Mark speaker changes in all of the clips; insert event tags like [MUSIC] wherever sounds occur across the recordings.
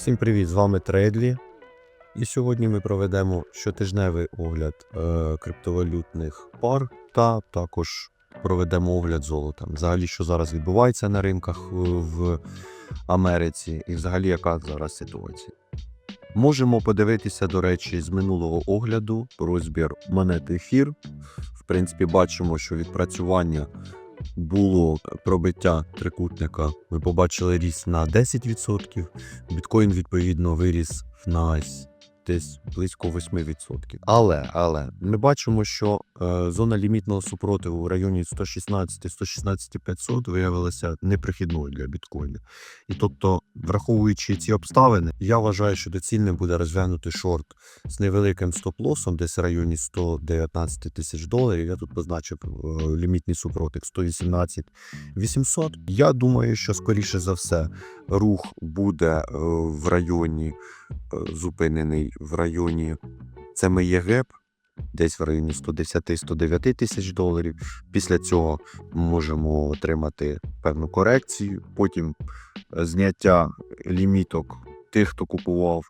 Speaker 1: Всім привіт! З вами Трейдлі. І сьогодні ми проведемо щотижневий огляд е, криптовалютних пар та також проведемо огляд золота. Взагалі, що зараз відбувається на ринках е, в Америці, і взагалі яка зараз ситуація. Можемо подивитися, до речі, з минулого огляду розбір монети ефір. В принципі, бачимо, що відпрацювання було пробиття трикутника. Ми побачили ріст на 10%. Біткоін, відповідно, виріс на десь близько 8%. Але, але ми бачимо, що е, зона лімітного супротиву в районі 116-116 500 виявилася непрохідною для біткоїна. І тобто, враховуючи ці обставини, я вважаю, що доцільним буде розглянути шорт з невеликим стоп-лосом, десь в районі 119 тисяч доларів. Я тут позначив е, лімітний супротив 118 800. Я думаю, що скоріше за все рух буде е, в районі е, зупинений в районі це ми є десь в районі 110-109 тисяч доларів. Після цього можемо отримати певну корекцію, потім е, зняття ліміток тих, хто купував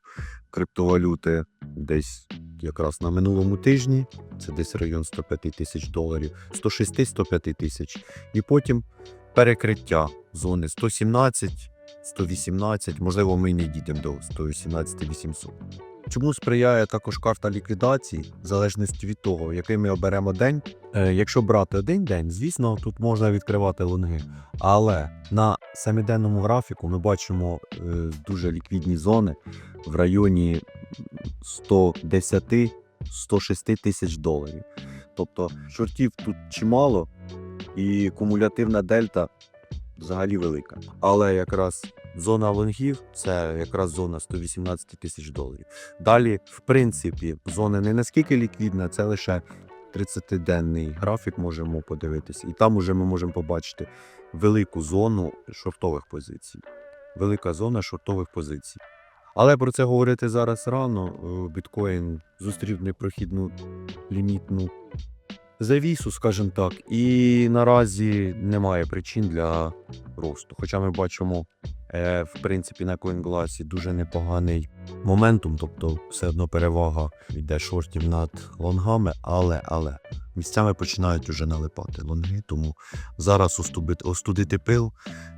Speaker 1: криптовалюти десь якраз на минулому тижні. Це десь район 105 тисяч доларів, 106-105 тисяч. І потім перекриття зони 117, 118, можливо, ми не дійдемо до 118 800. Чому сприяє також карта ліквідації, в залежності від того, який ми оберемо день. Е, якщо брати один день, звісно, тут можна відкривати лонги. Але на семиденному графіку ми бачимо е, дуже ліквідні зони в районі 110-106 тисяч доларів. Тобто шортів тут чимало, і кумулятивна дельта взагалі велика. Але якраз зона лонгів це якраз зона 118 тисяч доларів. Далі, в принципі, зона не наскільки ліквідна, це лише 30-денний графік можемо подивитися. І там уже ми можемо побачити велику зону шортових позицій. Велика зона шортових позицій. Але про це говорити зараз рано. Е, Біткоін зустрів непрохідну лімітну завісу, скажімо так, і наразі немає причин для росту. Хоча ми бачимо, е, в принципі, на CoinGlass дуже непоганий моментум, тобто все одно перевага йде шортів над лонгами, але, але місцями починають вже налипати лонги, тому зараз остудити, остудити пил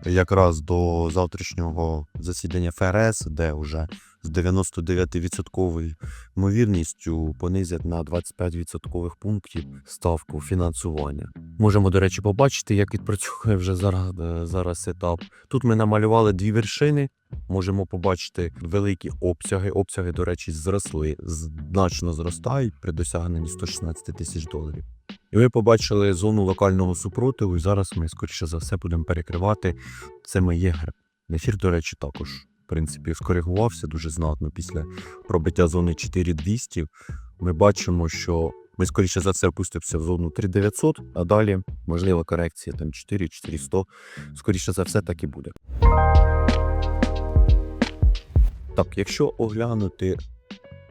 Speaker 1: якраз до завтрашнього засідання ФРС, де вже з 99% ймовірністю понизять на 25% пунктів ставку фінансування. Можемо, до речі, побачити, як відпрацьовує вже зараз, е, зараз етап. Тут ми намалювали дві вершини. Можемо побачити великі обсяги. Обсяги, до речі, зросли, значно зростають при досягненні 116 тисяч доларів. І ми побачили зону локального супротиву, і зараз ми, скоріше за все, будемо перекривати це моє греб. Ефір, до речі, також принципі скоригувався дуже знатно після пробиття зони 4200. Ми бачимо, що ми скоріше за все опустимося в зону 3900, а далі можлива корекція там 4-4100. Скоріше за все, так і буде. Так, якщо оглянути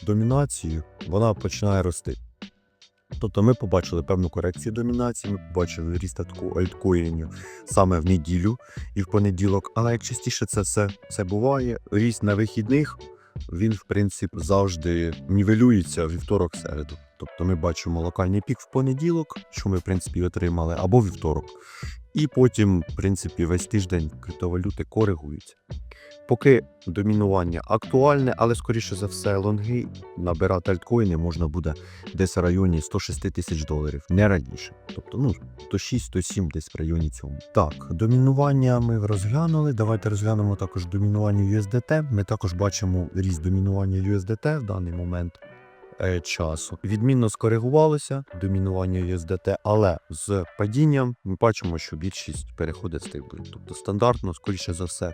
Speaker 1: домінацію, вона починає рости. Тобто ми побачили певну корекцію домінації, ми побачили ріст таку альткоїнів саме в неділю і в понеділок. Але як частіше це все це буває, ріст на вихідних він, в принципі, завжди нівелюється вівторок середу. Тобто ми бачимо локальний пік в понеділок, що ми, в принципі, отримали, або вівторок. І потім, в принципі, весь тиждень криптовалюти коригуються. Поки домінування актуальне, але скоріше за все, лонги набирати альткоїни можна буде десь в районі 106 тисяч доларів, не раніше. Тобто, ну 106-107 десь в районі цьому. Так, домінування ми розглянули. Давайте розглянемо також домінування USDT. Ми також бачимо ріст домінування USDT в даний момент часу. Відмінно скоригувалося домінування USDT, але з падінням ми бачимо, що більшість переходить з тих Тобто стандартно, скоріше за все,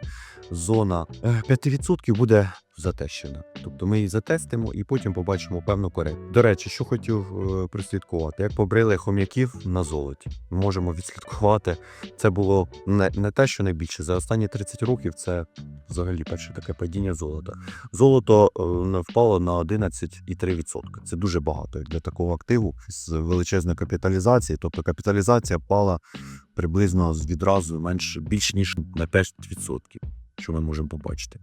Speaker 1: зона е, 5% буде затещена. Тобто ми її затестимо і потім побачимо певну корекцію. До речі, що хотів е, прослідкувати, як побрили хом'яків на золоті. Ми можемо відслідкувати. Це було не, не те, що найбільше. За останні 30 років це взагалі перше таке падіння золота. Золото е, впало на 11,3%. Це дуже багато для такого активу з величезною капіталізацією. Тобто капіталізація впала приблизно відразу менше більш ніж на 5%, що ми можемо побачити.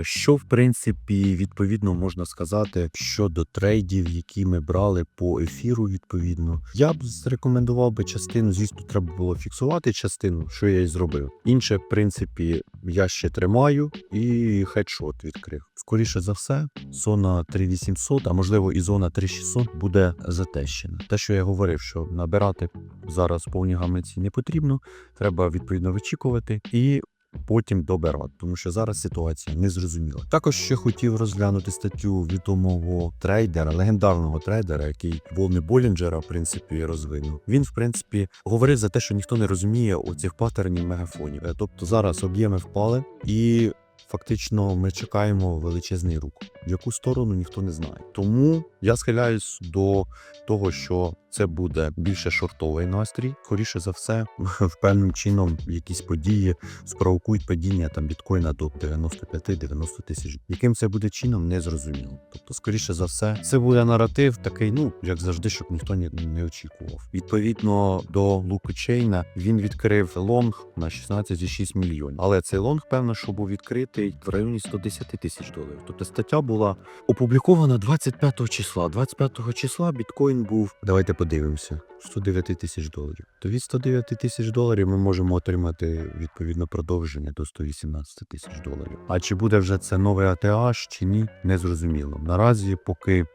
Speaker 1: Що в принципі відповідно можна сказати щодо трейдів, які ми брали по ефіру. Відповідно, я б зрекомендував би частину. Звісно, треба було фіксувати частину, що я і зробив. Інше, в принципі, я ще тримаю і хедшот відкрив. Скоріше за все, зона 3800, а можливо і зона 3600 буде затещена. Те, що я говорив, що набирати зараз повні гаманці не потрібно, треба відповідно вичікувати і потім добирати, тому що зараз ситуація незрозуміла. Також ще хотів розглянути статтю відомого трейдера, легендарного трейдера, який волни Болінджера, в принципі, розвинув. Він, в принципі, говорив за те, що ніхто не розуміє оцих паттернів мегафонів. Е, Тобто зараз об'єми впали і. Фактично, ми чекаємо величезний рух, в яку сторону ніхто не знає. Тому я схиляюсь до того, що це буде більше шортовий настрій. Скоріше за все, [LAUGHS] певним чином якісь події спровокують падіння там біткоїна до 95-90 тисяч. Яким це буде чином, не зрозуміло. Тобто, скоріше за все, це буде наратив такий, ну як завжди, щоб ніхто не, очікував. Відповідно до Луки Чейна, він відкрив лонг на 16,6 мільйонів. Але цей лонг, певно, що був відкритий в районі 110 тисяч доларів. Тобто стаття була опублікована 25 числа. 25 числа біткоін був. Давайте подивимося. 109 тисяч доларів. То від 109 тисяч доларів ми можемо отримати відповідно продовження до 118 тисяч доларів. А чи буде вже це новий АТH чи ні, не зрозуміло. Наразі, поки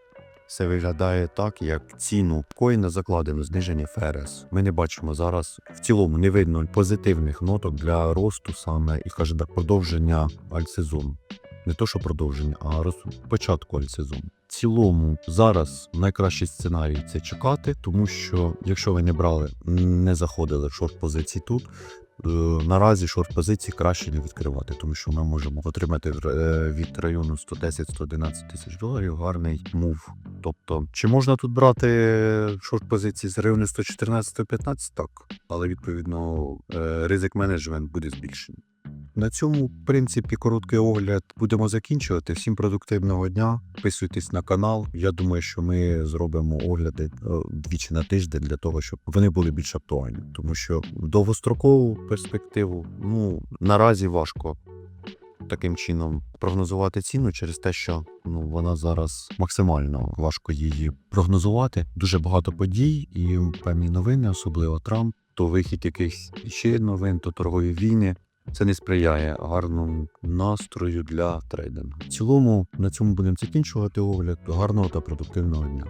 Speaker 1: все виглядає так, як ціну коїна закладено зниження ФРС. Ми не бачимо зараз в цілому не видно позитивних ноток для росту саме і каже так, продовження альтсезону. Не то, що продовження, а роз... початку альтсезону. В цілому зараз найкращий сценарій це чекати, тому що якщо ви не брали, не заходили в шорт позиції тут. е, Наразі шорт позиції краще не відкривати, тому що ми можемо отримати е, від району 110-111 тисяч доларів гарний мув. Тобто, чи можна тут брати шорт позиції з району 114-115? Так, але відповідно е, ризик менеджмент буде збільшений. На цьому, в принципі, короткий огляд будемо закінчувати. Всім продуктивного дня. Підписуйтесь на канал. Я думаю, що ми зробимо огляди е, двічі на тиждень для того, щоб вони були більш актуальні. Тому що в довгострокову перспективу ну наразі важко таким чином прогнозувати ціну через те, що ну вона зараз максимально важко її прогнозувати. Дуже багато подій і певні новини, особливо Трамп, то вихід якихось ще новин, то торгові війни. Це не сприяє гарному настрою для трейдингу. В цілому на цьому будемо закінчувати огляд. Гарного та продуктивного дня.